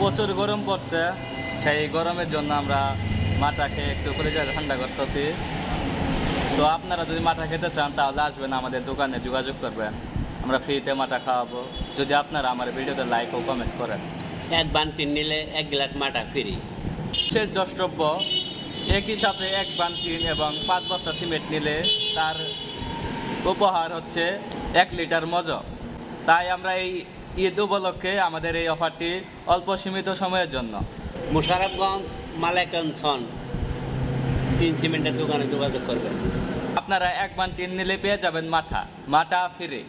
প্রচুর গরম পড়ছে সেই গরমের জন্য আমরা মাটাকে একটু করে ঠান্ডা করতেছি। তো আপনারা যদি মাঠা খেতে চান তাহলে আসবেন আমাদের দোকানে যোগাযোগ করবেন। আমরা ফ্রিতে মাঠা খাওয়াবো। যদি আপনারা আমার ভিডিওতে লাইক ও কমেন্ট করেন। এক বানটিন নিলে এক গ্লাস মাটা ফ্রি। শেষ দ্রষ্টব্য একই সাথে এক বান্তিন এবং পাঁচ বস্তা সিমেন্ট নিলে তার উপহার হচ্ছে এক লিটার মজ তাই আমরা এই ঈদ উপলক্ষে আমাদের এই অফারটি অল্প সীমিত সময়ের জন্য। মুশারফগঞ্জ মালাইকনসন তিন সিমেন্টের দোকানে যোগাযোগ করবেন। আপনারা এক বান্তিন নিলে পেয়ে যাবেন মাথা মাথা ফ্রি।